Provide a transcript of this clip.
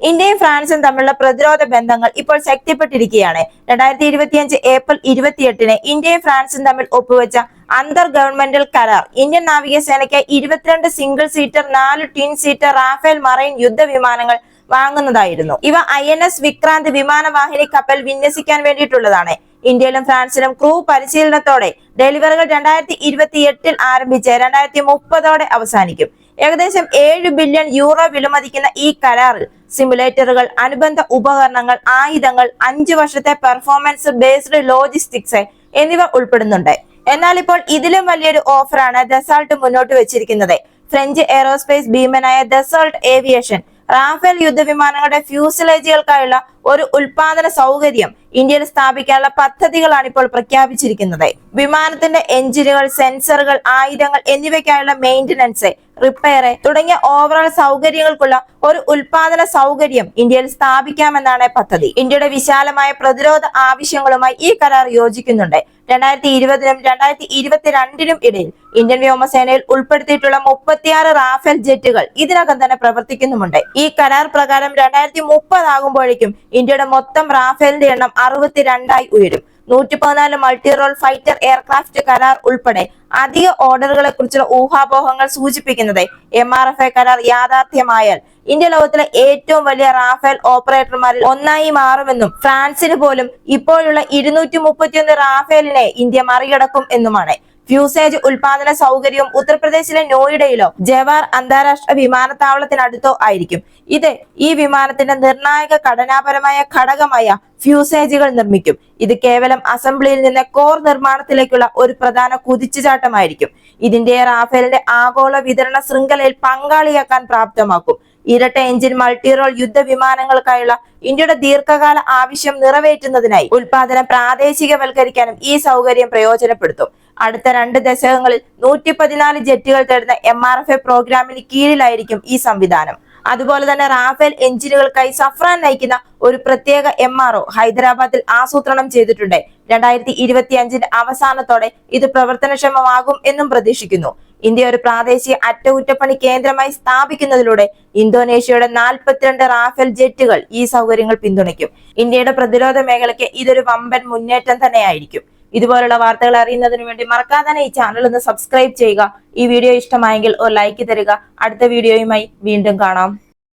ഇന്ത്യയും ഫ്രാൻസും തമ്മിലുള്ള പ്രതിരോധ ബന്ധങ്ങൾ ഇപ്പോൾ ശക്തിപ്പെട്ടിരിക്കുകയാണ്. രണ്ടായിരത്തി ഇരുപത്തിയഞ്ച് ഏപ്രിൽ ഇരുപത്തിയെട്ടിന് ഇന്ത്യയും ഫ്രാൻസും തമ്മിൽ ഒപ്പുവെച്ച അന്തർ ഗവൺമെന്റൽ കരാർ. ഇന്ത്യൻ നാവികസേനയ്ക്ക് ഇരുപത്തിരണ്ട് സിംഗിൾ സീറ്റർ നാല് ട്വിൻ സീറ്റർ റാഫേൽ മറൈൻ യുദ്ധവിമാനങ്ങൾ വാങ്ങുന്നതായിരുന്നു. ഇവ ഐ എൻ എസ് വിക്രാന്ത് വിമാനവാഹിനി കപ്പൽ വിന്യസിക്കാൻ വേണ്ടിയിട്ടുള്ളതാണ്. ഇന്ത്യയിലും ഫ്രാൻസിലും ക്രൂ പരിശീലനത്തോടെ ഡെലിവറികൾ രണ്ടായിരത്തി ഇരുപത്തി എട്ടിൽ ആരംഭിച്ച് രണ്ടായിരത്തി മുപ്പതോടെ അവസാനിക്കും. ഏകദേശം ഏഴ് ബില്യൺ യൂറോ വിലമതിക്കുന്ന ഈ കരാറിൽ സിമുലേറ്ററുകൾ അനുബന്ധ ഉപകരണങ്ങൾ ആയുധങ്ങൾ അഞ്ചു വർഷത്തെ പെർഫോമൻസ് ബേസ്ഡ് ലോജിസ്റ്റിക്സ് എന്നിവ ഉൾപ്പെടുന്നുണ്ട്. എന്നാൽ ഇപ്പോൾ ഇതിലും വലിയൊരു ഓഫറാണ് ദസാൾട്ട് മുന്നോട്ട് വെച്ചിരിക്കുന്നത്. ഫ്രഞ്ച് എയറോസ്പേസ് ഭീമനായ ദസാൾട്ട് ഏവിയേഷൻ റാഫേൽ യുദ്ധവിമാനങ്ങളുടെ ഫ്യൂസലേജുകൾക്കായുള്ള ഒരു ഉൽപാദന സൗകര്യം ഇന്ത്യയിൽ സ്ഥാപിക്കാനുള്ള പദ്ധതികളാണ് ഇപ്പോൾ പ്രഖ്യാപിച്ചിരിക്കുന്നത്. വിമാനത്തിന്റെ എഞ്ചിനുകൾ സെൻസറുകൾ ആയുധങ്ങൾ എന്നിവയ്ക്കായുള്ള മെയിന്റനൻസ് റിപ്പയർ തുടങ്ങിയ ഓവറോൾ സൗകര്യങ്ങൾക്കുള്ള ഒരു ഉൽപാദന സൗകര്യം ഇന്ത്യയിൽ സ്ഥാപിക്കാമെന്നാണ് പദ്ധതി. ഇന്ത്യയുടെ വിശാലമായ പ്രതിരോധ ആവശ്യങ്ങളുമായി ഈ കരാർ യോജിക്കുന്നുണ്ട്. രണ്ടായിരത്തി ഇരുപതിനും രണ്ടായിരത്തി ഇരുപത്തിരണ്ടിനും ഇടയിൽ ഇന്ത്യൻ വ്യോമസേനയിൽ ഉൾപ്പെടുത്തിയിട്ടുള്ള മുപ്പത്തിയാറ് റാഫേൽ ജെറ്റുകൾ ഇതിനകം തന്നെ പ്രവർത്തിക്കുന്നുമുണ്ട്. ഈ കരാർ പ്രകാരം രണ്ടായിരത്തി മുപ്പതാകുമ്പോഴേക്കും ഇന്ത്യയുടെ മൊത്തം റാഫേലിന്റെ എണ്ണം അറുപത്തിരണ്ടായി ഉയരും. നൂറ്റി പതിനാല് മൾട്ടി റോൾ ഫൈറ്റർ എയർക്രാഫ്റ്റ് കരാർ ഉൾപ്പെടെ അധിക ഓർഡറുകളെ കുറിച്ചുള്ള ഊഹാപോഹങ്ങൾ സൂചിപ്പിക്കുന്നത് എം ആർ എഫ് എ കരാർ യാഥാർത്ഥ്യമായാൽ. ഇന്ത്യ ലോകത്തിലെ ഏറ്റവും വലിയ റാഫേൽ ഓപ്പറേറ്റർമാരിൽ ഒന്നായി മാറുമെന്നും ഫ്രാൻസിന് പോലും ഇപ്പോഴുള്ള ഇരുന്നൂറ്റി മുപ്പത്തിയൊന്ന് റാഫേലിനെ ഇന്ത്യ മറികടക്കും എന്നുമാണ്. ഫ്യൂസേജ് ഉൽപാദന സൗകര്യവും ഉത്തർപ്രദേശിലെ നോയിഡയിലോ ജവാർ അന്താരാഷ്ട്ര വിമാനത്താവളത്തിനടുത്തോ ആയിരിക്കും. ഇത് ഈ വിമാനത്തിന്റെ നിർണായക ഘടനാപരമായ ഘടകമായ ഫ്യൂസേജുകൾ നിർമ്മിക്കും. ഇത് കേവലം അസംബ്ലിയിൽ നിന്ന് കോർ നിർമ്മാണത്തിലേക്കുള്ള ഒരു പ്രധാന കുതിച്ചുചാട്ടമായിരിക്കും. ഇതിന്റെ റാഫേലിന്റെ ആഗോള വിതരണ ശൃംഖലയിൽ പങ്കാളിയാക്കാൻ പ്രാപ്തമാക്കും. ഇരട്ട എഞ്ചിൻ മൾട്ടി റോൾ യുദ്ധവിമാനങ്ങൾക്കായുള്ള ഇന്ത്യയുടെ ദീർഘകാല ആവശ്യം നിറവേറ്റുന്നതിനായി ഉൽപാദനം പ്രാദേശികവൽക്കരിക്കാനും ഈ സൗകര്യം പ്രയോജനപ്പെടുത്തും. അടുത്ത രണ്ട് ദശകങ്ങളിൽ നൂറ്റി പതിനാല് ജെറ്റുകൾ തേടുന്ന എം ആർ എഫ് എ പ്രോഗ്രാമിന് കീഴിലായിരിക്കും ഈ സംവിധാനം. അതുപോലെ തന്നെ റാഫേൽ എഞ്ചിനുകൾക്കായി സഫ്രാൻ നയിക്കുന്ന ഒരു പ്രത്യേക എം ആർ ഒ ഹൈദരാബാദിൽ ആസൂത്രണം ചെയ്തിട്ടുണ്ട്. രണ്ടായിരത്തി ഇരുപത്തി അഞ്ചിന്റെ അവസാനത്തോടെ ഇത് പ്രവർത്തനക്ഷമമാകും എന്നും പ്രതീക്ഷിക്കുന്നു. ഇന്ത്യ ഒരു പ്രാദേശിക അറ്റകുറ്റപ്പണി കേന്ദ്രമായി സ്ഥാപിക്കുന്നതിലൂടെ ഇന്തോനേഷ്യയുടെ നാൽപ്പത്തിരണ്ട് റാഫേൽ ജെറ്റുകൾ ഈ സൗകര്യങ്ങൾ പിന്തുണയ്ക്കും. ഇന്ത്യയുടെ പ്രതിരോധ മേഖലയ്ക്ക് ഇതൊരു വമ്പൻ മുന്നേറ്റം തന്നെയായിരിക്കും. ഇതുപോലുള്ള വാർത്തകൾ അറിയുന്നതിന് വേണ്ടി മറക്കാതെ തന്നെ ഈ ചാനൽ ഒന്ന് സബ്സ്ക്രൈബ് ചെയ്യുക. ഈ വീഡിയോ ഇഷ്ടമായെങ്കിൽ ഒരു ലൈക്ക് തരിക. അടുത്ത വീഡിയോയുമായി വീണ്ടും കാണാം.